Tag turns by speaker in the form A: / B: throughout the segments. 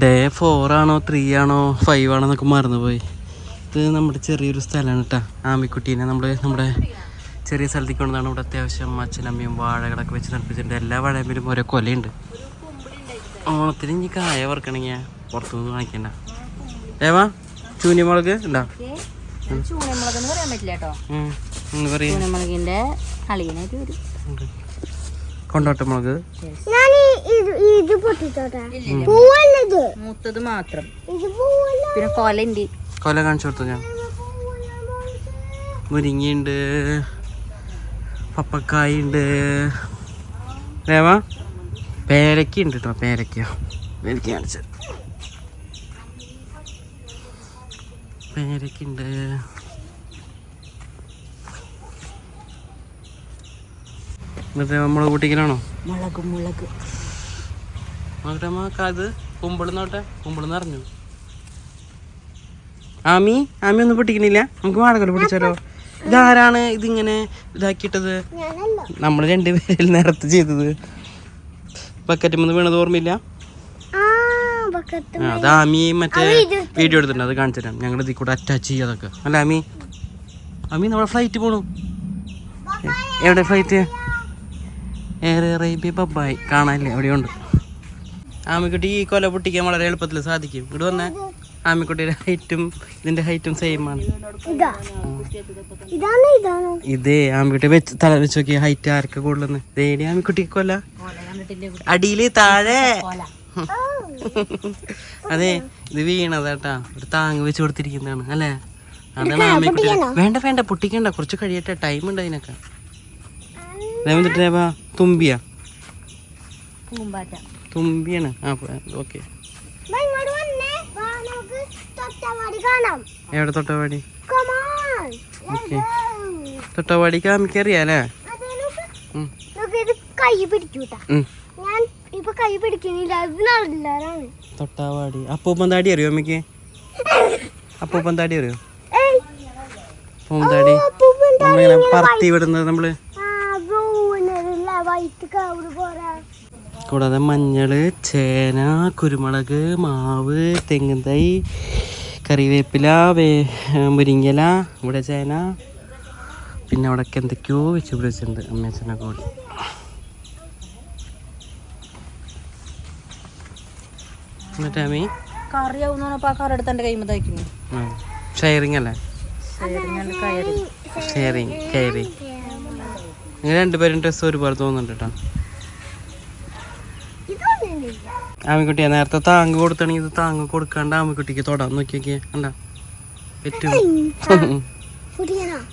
A: Day four ആണോ three ആണോ five ആണോ എന്നൊക്കെ മറന്നുപോയി. ഇത് നമ്മുടെ ചെറിയൊരു സ്ഥലമാണ് കേട്ടോ ആമിക്കുട്ടീനെ നമ്മൾ നമ്മുടെ ചെറിയ സ്ഥലത്തേക്ക് കൊണ്ടതാണ് ഇവിടെ അത്യാവശ്യം അച്ഛനമ്മയും വാഴകളൊക്കെ വെച്ച് നടപ്പിച്ചിട്ടുണ്ട് എല്ലാ വാഴമ്പിലും ഓരോ കൊലയുണ്ട്. ഓണത്തിന് ഇനി കായ വറക്കണമെങ്കിൽ പുറത്തുനിന്ന് വാങ്ങിക്കണ്ട. ഏവാ? ചൂനിമുളക് ഉണ്ടോ?
B: ചൂനമുളക് എന്ന് പറയാൻ പറ്റില്ല കേട്ടോ അളിയനായിട്ട് വരും.
A: കൊണ്ടോട്ടമുളക്.
C: ഞാൻ ഇത് ഇത് പൊട്ടിച്ചോട്ടെ? പൂവല്ലത്
B: മൂത്തത് മാത്രം.
C: ഇത് പൂവല്ല?
B: പിന്നെ കൊലണ്ട്
A: കൊല കാണിച്ചു കൊടുത്തു ഞാൻ? മുരിങ്ങയുണ്ട് പപ്പക്കായ ഉണ്ട് രേവ പേരക്ക ഉണ്ട് കേട്ടോ പേരക്ക പേരക്ക കാണിച്ചത് പേരക്ക ഉണ്ട് എന്നിട്ട് നമ്മളെ കൂട്ടിക്കലാണോ?
B: മുളക് മുളക്.
A: അമ്മ അത് കുമ്പിൾ നോട്ടെ കുമ്പിൾ നിറഞ്ഞു ആമി ആമി ഒന്നും പൊട്ടിക്കണില്ല. നമുക്ക് വാടകൽ പിടിച്ചാലോ? ഇതാരാണ് ഇതിങ്ങനെ ഇതാക്കിയിട്ടത്? നമ്മൾ രണ്ടുപേരിൽ നേരത്തെ ചെയ്തത്. ബക്കറ്റ് നിന്ന് വീണത് ഓർമ്മയില്ല? അത് ആമി മറ്റേ വീഡിയോ എടുത്തിട്ടുണ്ട്. അത് കാണിച്ചു തരാം. ഞങ്ങൾ ഇതിൽ കൂടെ അറ്റാച്ച് ചെയ്യാതൊക്കെ അല്ല ആമി. ആമി നമ്മളെ ഫ്ലൈറ്റ് പോണു. എവിടെ ഫ്ലൈറ്റ് എയർ അറേബ്യ ബബായ് കാണാനില്ലേ? എവിടെയുണ്ട് ആമിക്കുട്ടി ഈ കൊല പൊട്ടിക്കാൻ വളരെ എളുപ്പത്തിൽ സാധിക്കും. ഇവിടെ വന്ന. ആമിക്കുട്ടിയുടെ ഹൈറ്റും ഇതിന്റെ ഹൈറ്റും സെയിം ആണ്.
C: ഇതാ. ഇതാണോ ഇതാണോ.
A: ഇതേ ആമിക്കുട്ടി വെച്ച് തല വെച്ച് നോക്കിയ ഹൈറ്റ് ആർക്ക് കൂടുതലെന്ന്. ഇതേടി ആമിക്കുട്ടി കൊല. അടിയിൽ താഴെ. അതെ ഇത് വീണതാട്ടാ ഒരു താങ് വെച്ച് കൊടുത്തിരിക്കുന്നതാണ് അല്ലേ? അതാണ് ആമിക്കുട്ടി. വേണ്ട വേണ്ട പൊട്ടിക്കണ്ട. കുറച്ച് കഴിയട്ടെ ടൈം ഉണ്ട് അതിനൊക്കെ. തുമ്പിയാ.
B: പൂമ്പാറ്റ.
A: തുമ്പിയാണ്. ആ ഓക്കെ. എവിടെ തൊട്ടവാടി? ഓക്കെ. തൊട്ടവാടിക്ക് നമുക്ക് അറിയാലേ തൊട്ടാവാടി. അപ്പൂപ്പന്താടി അറിയോ അമ്മയ്ക്ക്? അപ്പൂപ്പന്താടി അറിയോ? നമ്മളിങ്ങനെ പറത്തി വിടുന്നത് നമ്മൾ.
C: വയറ്റ് ബ്രൗണറില്ല പോരാ.
A: കൂടാതെ മഞ്ഞൾ ചേന കുരുമുളക് മാവ് തെങ്ങും തൈ കറിവേപ്പില വേ മുരിങ്ങല ഇവിടെ ചേന. പിന്നെ അവിടെയൊക്കെ എന്തൊക്കെയോ വെച്ച് പിടിച്ചിട്ടുണ്ട് അമ്മേച്ചനെ കൂടി. എന്നിട്ട് അമ്മി? ഷെയറിങ് അല്ലേ? ഷെയറിങ് കെയറിങ് നിങ്ങൾ രണ്ടുപേരും ഡ്രസ്സ് ഒരുപാട് തോന്നുന്നുണ്ട് കേട്ടോ. ആമിക്കുട്ടിയെ നേരത്തെ താങ്ങ് കൊടുത്താണെങ്കിൽ ഇത് താങ്ങ് കൊടുക്കാണ്ട് ആമിക്കുട്ടിക്ക് തൊടാൻ നോക്കിയൊക്കെ അല്ല പറ്റും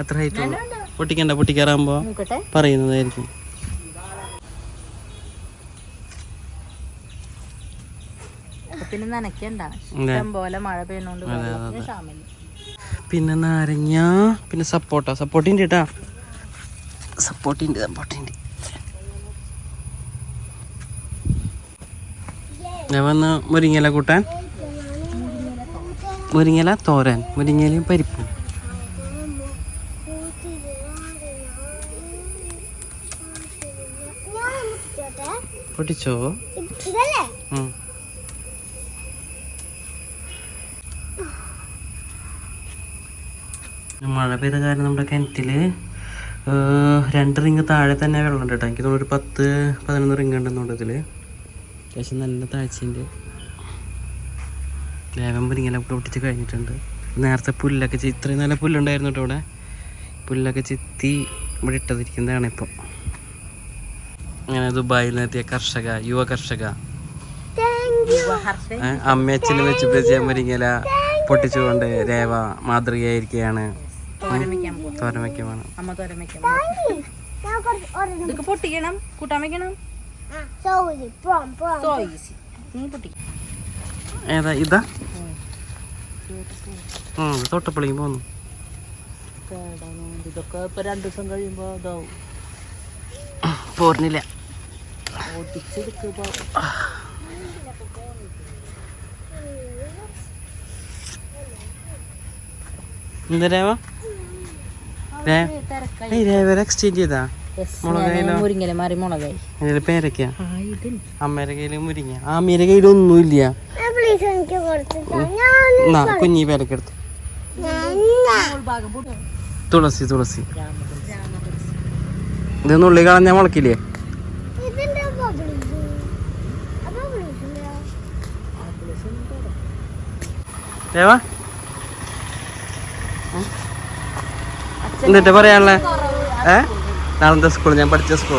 A: അത്ര ഹൈറ്റ് ഉള്ളു പൊട്ടിക്കണ്ട പൊട്ടിക്കാറാകുമ്പോ പറയുന്നതായിരിക്കും.
B: പിന്നെ നനയ്ക്കണ്ട. പോലെ മഴ പെയ്യുന്നോണ്ട് വെള്ളത്തിന്
A: പിന്നെ നാരങ്ങ പിന്നെ സപ്പോട്ട സപ്പോർട്ടിന്റെ കേട്ടാ സപ്പോർട്ടിന്റെ സപ്പോർട്ടിന്റെ. ഞാൻ വന്ന് മുരിങ്ങല കൂട്ടാൻ. മുരിങ്ങല തോരൻ മുരിങ്ങലയും പരിപ്പും. പൊട്ടിച്ചോ. മഴ പെയ്ത കാരണം നമ്മുടെ കിണറ്റിൽ ഏഹ്, രണ്ട് റിങ് താഴെ തന്നെ വെള്ളം കേട്ടോ. എനിക്ക് തോന്നുന്നു ഒരു പത്ത് പതിനൊന്ന് റിങ് ഉണ്ടെന്നുണ്ട് ഇതിൽ. അത്യാവശ്യം നല്ല താഴ്ചയുണ്ട്. വേഗം മുരിങ്ങല പൊട്ടിച്ച് കഴിഞ്ഞിട്ടുണ്ട്. നേരത്തെ പുല്ലൊക്കെ ചി- ഇത്രയും നല്ല പുല്ലുണ്ടായിരുന്നു കേട്ടോ ഇവിടെ പുല്ലൊക്കെ ചെത്തി ഇവിടെ ഇട്ടതിരിക്കുന്നതാണ് ഇപ്പോൾ അങ്ങനെ ദുബായിൽ നിന്നെത്തിയ കർഷക യുവ കർഷക. അമ്മയച്ഛനും വെച്ച് പിടിച്ച മുരിങ്ങല പൊട്ടിച്ചുകൊണ്ട് രേവ മാതൃകയായിരിക്കുകയാണ്. വയ്ക്കുവാണ്
B: അമ്മ ഇതൊക്കെ പൊട്ടിക്കണം. കൂട്ടാൻ
C: പോം
B: സോ ഈസി നീ പൊട്ടി
A: ഏതാ ഇതാ തൊട്ടപ്പള്ളിക്ക് പോന്നു.
B: ഇതൊക്കെ ഇപ്പൊ രണ്ടു ദിവസം കഴിയുമ്പോ
A: പോർന്നില്ല എന്താ രേവ എക്സ്ചേഞ്ച് ചെയ്താ?
B: മുരിങ്ങല മാറി മുളകായി. ഇത്
A: മുരിങ്ങ. കയ്യിൽ ഒന്നുമില്ല എന്നാ കുഞ്ഞി പേരക്കെടുത്ത് തുളസി തുളസി. ഇതൊന്നും ഉള്ളി കളഞ്ഞാൽ മുളക്കില്ലേ? ദേവാ എന്നിട്ട് പറയാനുള്ള? ഏ? നളന്ത സ്കൂൾ ഞാൻ പഠിച്ച school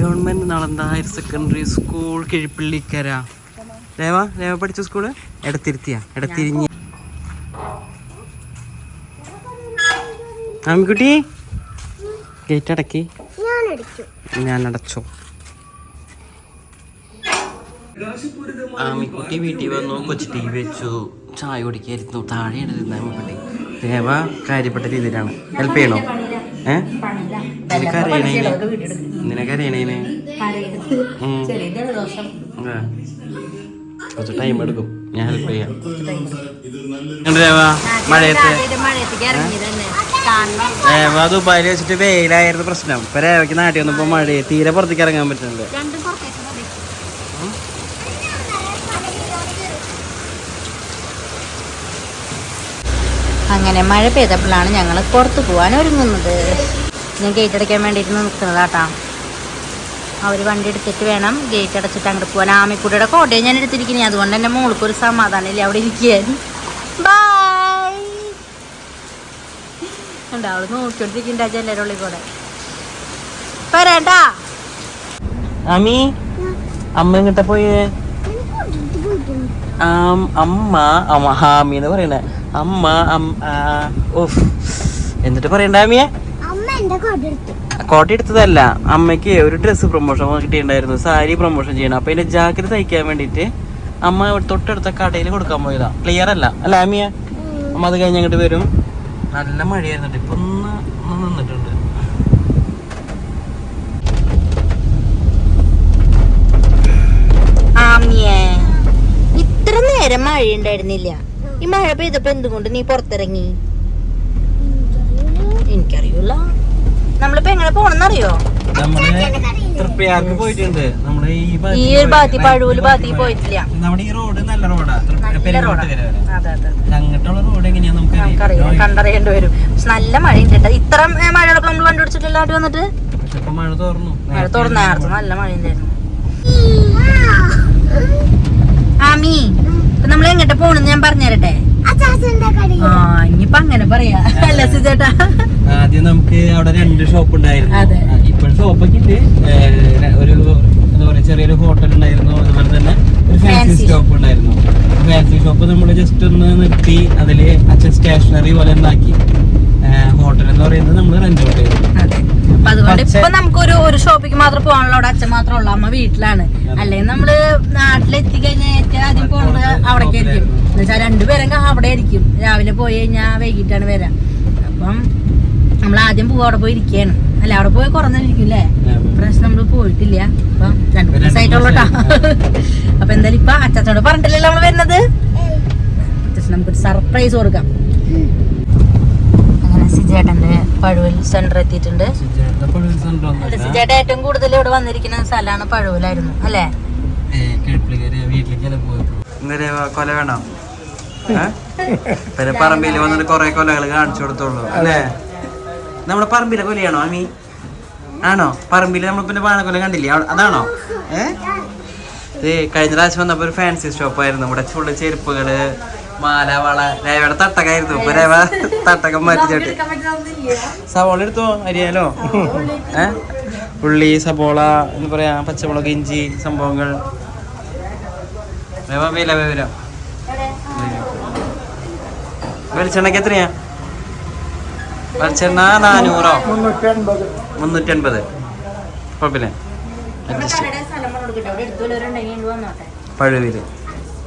A: government Nalanda higher secondary school Kizhippallikkara. Reva Reva പഠിച്ച സ്കൂൾ ഇടത്തിരുത്തിയ ഇടത്തിരിഞ്ഞ് ആമിക്കുട്ടി ഗേറ്റ് അടക്കി.
C: ഞാൻ അടിച്ചു
A: ഞാൻ അടച്ചു ആമിക്കുട്ടി വീട്ടിൽ വന്നു കൊച്ചു ടി വി വെച്ചു ചായ കുടിക്കായിരുന്നു താഴെ ഇരുന്ന ആമിക്കുട്ടി. രേവ കാര്യപ്പെട്ട രീതിയിലാണ്. ഹെൽപ്പ് ചെയ്യണോ? ഏ? നിനക്ക് അറിയണേന് നിനക്ക് അറിയണേന് ഉം. ആ. കുറച്ച് ടൈം എടുക്കും. ഞാൻ ഹെൽപ്പ് ചെയ്യാം. മഴയത്ത്? രേവ ദുബായിൽ വെച്ചിട്ട് വെയിലായിരുന്നു പ്രശ്നം. ഇപ്പൊ രേവയ്ക്ക് നാട്ടിൽ വന്നപ്പോ മഴ തീരെ പുറത്തേക്ക് ഇറങ്ങാൻ പറ്റുന്നില്ല.
B: അങ്ങനെ മഴ പെയ്തപ്പോഴാണ് ഞങ്ങൾ പുറത്ത് പോകാൻ ഒരുങ്ങുന്നത്. ഞാൻ ഗേറ്റ് അടയ്ക്കാൻ വേണ്ടിയിട്ട് നിൽക്കുന്നതാട്ടാ. അവർ വണ്ടി എടുത്തിട്ട് വേണം ഗേറ്റ് അടച്ചിട്ട് അങ്ങോട്ട് പോകാൻ ആമിക്കുട്ടിയുടെ കോട്ടയം ഞാൻ എടുത്തിരിക്കുന്നത്. അതുകൊണ്ട് എന്റെ മോൾക്ക് ഒരു സമാധാനമില്ല. അവിടെ ഇരിക്കാൻ ബൈ ഉണ്ട് അവൾ നോക്കിക്കൊണ്ടിരിക്കണ്ട ജല്ലരുടെ ഉള്ളിൽ കൂടെ. വരേട്ടാ
A: അമ്മി അമ്മ എങ്ങോട്ടാ പോയേ? അമ്മ അമ്മ ഹാമി എന്ന് പറയണേ അമ്മ ഓഫ് എന്നിട്ട് പറയണ്ട അമ്മിയെ?
C: അമ്മ എന്റെ കൊടെടുത്തു
A: കോട്ട എടുത്തതല്ല അമ്മയ്ക്ക് ഒരു ഡ്രസ്സ് പ്രൊമോഷൻ കിട്ടിയിട്ടുണ്ടായിരുന്നു സാരി പ്രൊമോഷൻ ചെയ്യണം. അപ്പൊ അതിന്റെ ജാക്കറ്റ് തയ്ക്കാൻ വേണ്ടിട്ട് അമ്മ തൊട്ടടുത്ത കടയിൽ കൊടുക്കാൻ പോയതാ. ക്ലിയർ അല്ല? അല്ല അമ്മിയ? അമ്മ അത് കഴിഞ്ഞ് അങ്ങോട്ട് വരും. നല്ല മഴയായിരുന്നു ഇപ്പൊ ഒന്ന് ഒന്ന് നിന്നിട്ടുണ്ട്.
B: ഇത്ര നേരം മഴ ഉണ്ടായിരുന്നില്ല ഈ മഴ പെയ്തപ്പോ എന്തുകൊണ്ട് നീ പുറത്തിറങ്ങി? എനിക്കറിയൂല. നമ്മളിപ്പോ എങ്ങനെ പോണെന്നറിയോ?
A: പോയിട്ടുണ്ട്. നമ്മൾ ഈ
B: ഒരു ഭാഗത്തി പഴുവൂൽ ഭാഗത്തി പോയിട്ടില്ല.
A: നമ്മുടെ ഈ റോഡ് നല്ല റോഡാ.
B: നല്ല റോഡാ. അതെ അതെ അതെ.
A: അങ്ങോട്ടുള്ള റോഡ് എങ്ങനെയാ നമുക്ക്
B: കണ്ടറിയേണ്ടി വരും. പക്ഷെ നല്ല മഴ ഉണ്ട് ഇത്ര മഴയൊക്കെ നമ്മൾ കണ്ടുപിടിച്ചിട്ടില്ല നാട്ടിൽ വന്നിട്ട്?
A: മഴ തോർന്നു.
B: മഴ തുറന്ന നേരത്തെ നല്ല മഴ ഉണ്ടായിരുന്നു ആമി. ഇപ്പൊ നമ്മൾ എങ്ങോട്ട് പോണെന്ന് ഞാൻ പറഞ്ഞുതരട്ടെ? ആ ഇനിയിപ്പൊ അങ്ങനെ പറയാ. അല്ല
A: ആദ്യം നമുക്ക് അവിടെ രണ്ട് ഷോപ്പ് ഉണ്ടായിരുന്നു. ഇപ്പോൾ ഷോപ്പൊക്കെ ഉണ്ട്. ഒരു എന്താ പറയാ ചെറിയൊരു ഹോട്ടൽ ഉണ്ടായിരുന്നു. അതുപോലെ തന്നെ ഒരു ഫാൻസി ഷോപ്പ് ഉണ്ടായിരുന്നു. ഫാൻസി ഷോപ്പ് നമ്മൾ ജസ്റ്റ് ഒന്ന് നിർത്തി അതിൽ അച്ഛൻ സ്റ്റേഷനറി പോലെ ഉണ്ടാക്കി. ഹോട്ടൽ എന്ന് പറയുന്നത് നമ്മൾ റെന്റ് ഔട്ട് ചെയ്തു.
B: അതെ. അപ്പൊ അതുകൊണ്ട് ഇപ്പൊ നമുക്കൊരു ഒരു ഷോപ്പിക്ക് മാത്രം പോകാനുള്ള അവിടെ അച്ഛൻ മാത്രം ഉള്ളൂ അമ്മ വീട്ടിലാണ്. അല്ലെങ്കിൽ നമ്മൾ നാട്ടിലെത്തി കഴിഞ്ഞാൽ ഏറ്റവും ആദ്യം പോണത് അവിടേക്കായിരിക്കും. എന്നുവെച്ചാൽ രണ്ടുപേരും അവിടെ ആയിരിക്കും രാവിലെ പോയി കഴിഞ്ഞാൽ വൈകിട്ടാണ് വരാം. അപ്പം നമ്മൾ ആദ്യം പോവാ അവിടെ പോയി ഇരിക്കുകയാണ് അല്ല? അവിടെ പോയി കുറഞ്ഞിരിക്കും അല്ലേ? പ്രാവശ്യം നമ്മൾ പോയിട്ടില്ല. അപ്പൊ രണ്ടു ദിവസമായിട്ടുള്ളൂട്ടാ അപ്പൊ എന്തായാലും ഇപ്പൊ അച്ചാച്ചോട് പറഞ്ഞിട്ടില്ലല്ലോ നമ്മൾ വരുന്നത്? അച്ഛൻ നമുക്കൊരു സർപ്രൈസ് കൊടുക്കാം. സിജേട്ടന്റെ പഴുവൽ സെന്റർ എത്തിയിട്ടുണ്ട്. അല്ല ഏറ്റവും കൂടുതൽ ഇവിടെ വന്നിരിക്കുന്ന സ്ഥലമാണ് പഴുവലായിരുന്നു അല്ലേ?
A: കൊല വേണോ പിന്നെ പറമ്പിൽ വന്നിട്ട് കൊറേ കൊലകൾ കാണിച്ചു കൊടുത്തോളൂ അല്ലേ? നമ്മുടെ പറമ്പിലെ കൊലയാണോ അമി? ആണോ? പറമ്പിൽ നമ്മൾ പിന്നെ വാഴക്കൊല കണ്ടില്ലേ? അതാണോ? ഏ? കഴിഞ്ഞ പ്രാവശ്യം വന്നപ്പോ ഒരു ഫാൻസി ഷോപ്പായിരുന്നു ഇവിടെ ചുള്ള ചെരുപ്പുകൾ മാല വള. രേവയുടെ തട്ടകായിരുന്നു ഇപ്പൊ രേവ തട്ടകം മാറ്റി ചാട്ടി സവോള എടുത്തോ അരിയാലോ? ഏഹ് ഉള്ളി സബോള എന്ന് പറയാ പച്ചമുളക് ഇഞ്ചി സംഭവങ്ങൾ. രേവ വില വിവരം വെളിച്ചെണ്ണക്ക് എത്രയാ? വെളിച്ചെണ്ണ നാനൂറോ? മുന്നൂറ്റി അൻപത് കുഴപ്പമില്ല. പഴുവിൽ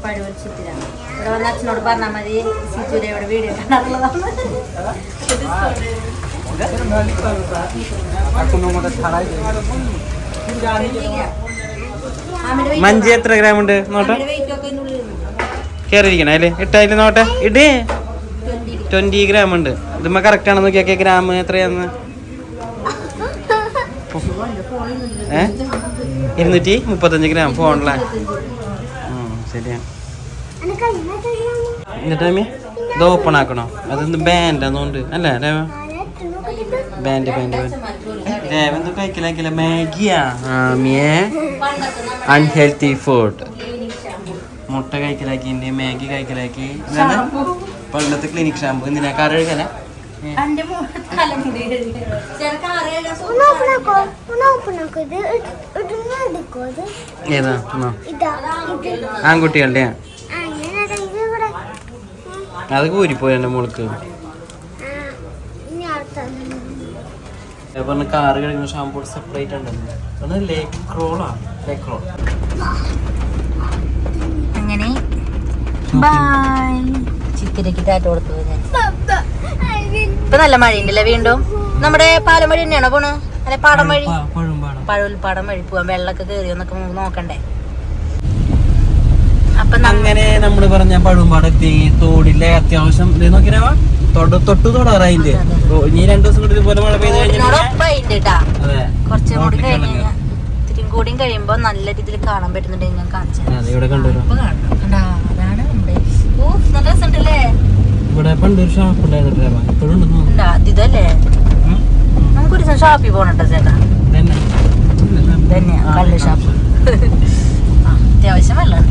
B: പഴുവൽ ചിത്തിര ഇവിടെ വന്ന അച്ഛനോട് പറഞ്ഞാൽ മതി സിജുരെ ഇവിടെ വീഡിയോ കാണാറുള്ളതാണ്
A: മഞ്ചി എത്ര ഗ്രാം ഉണ്ട്? നോട്ടെ. കയറിയിരിക്കണേ അല്ലേ? ഇട്ടതിൽ നോട്ടെ. ഇടേ. Twenty gram. ഉണ്ട്. ഇതുമ്മ കറക്റ്റ് ആണെന്ന് നോക്കിയാ ഗ്രാം എത്രയാന്ന്? ഏ? ഇരുന്നൂറ്റി മുപ്പത്തഞ്ച് ഗ്രാം ഫോണിലെ. ശരിയാ.
C: എന്നെ കൈമ തരാമോ
A: എന്നിട്ട് രമ്യ ഇത് ഓപ്പൺ ആക്കണോ? അതെന്ത് ബാൻഡ് അതുകൊണ്ട് അല്ലേ രമ ബാൻഡ് ബാൻഡ് രേവ എന്ത് കഴിക്കലാക്കില്ല മാഗിയാ? ആമിയെ. അൺഹെൽത്തി ഫുഡ് മുട്ട കഴിക്കലാക്കി മാഗി കഴിക്കലാക്കി. പണ്ടത്തെ ക്ലിനിക് ഷാമ്പു എന്തിനാ? കറി
B: എന്റെ തലമുടി അറിയാലോ
A: ആൺകുട്ടികളുടെ? അത് കൂരിപ്പോയി എന്റെ മോൾക്ക്.
C: ഇനി അടുത്ത
A: ഞാൻ പറഞ്ഞ കാറ് കഴിക്കുന്ന ഷാമ്പൂ സെപ്പറേറ്റ് ഉണ്ടെന്ന് അത് ലേക്ക് ലേക്രോൾ
B: അങ്ങനെ. ബൈ ചിത്തിരക്ക് ടാറ്റ കൊടുത്തു ഞാൻ. ഇപ്പൊ നല്ല മഴയുണ്ടല്ലേ വീണ്ടും? നമ്മുടെ പാലം വഴി തന്നെയാണോ പോണ്? അല്ലെ പാടം വഴി?
A: പഴും പാടാം.
B: പഴൂൽ പാടം വഴി പോവാൻ വെള്ളമൊക്കെ കയറിയോന്നൊക്കെ നമുക്ക് നോക്കണ്ടേ? അപ്പൊ
A: അങ്ങനെ നമ്മൾ പറഞ്ഞ പഴുമ്പാടെത്തി തോടില്ലേ? അത്യാവശ്യം നോക്കിയാ തൊട്ട് തൊട്ട് തൊടാറായില്ലേ ഇനി രണ്ടു ദിവസം കൂടി ഇതുപോലെ മഴ പെയ്ത് കഴിഞ്ഞാൽ
B: കുറച്ചും കൂടി
A: റോട്ടിലേക്ക്
B: കഴിഞ്ഞ്
A: വെള്ളം
B: ഇത്തിരി കൂടിയും കഴിയുമ്പോ നല്ല രീതിയിൽ കാണാൻ പറ്റുന്നുണ്ടെങ്കിൽ ഞാൻ കാണിച്ചു.
A: ഇവിടെ
B: കണ്ടാ അതാണ് നമ്മുടെ ഓ നല്ല രസമുണ്ടല്ലേ
A: ഇവിടെ പണ്ടൊരു ഷാപ്പ് ഉണ്ടായിരുന്നു ഇപ്പോഴും.
B: ഉണ്ടാ ഇതല്ലേ. നമുക്കൊരു ദിവസം ഷോപ്പിൽ പോകണട്ടോ ചേട്ടാ. തന്നെയാ കള്ള് ഷാപ്പ് ആ, അത്യാവശ്യം വെള്ളം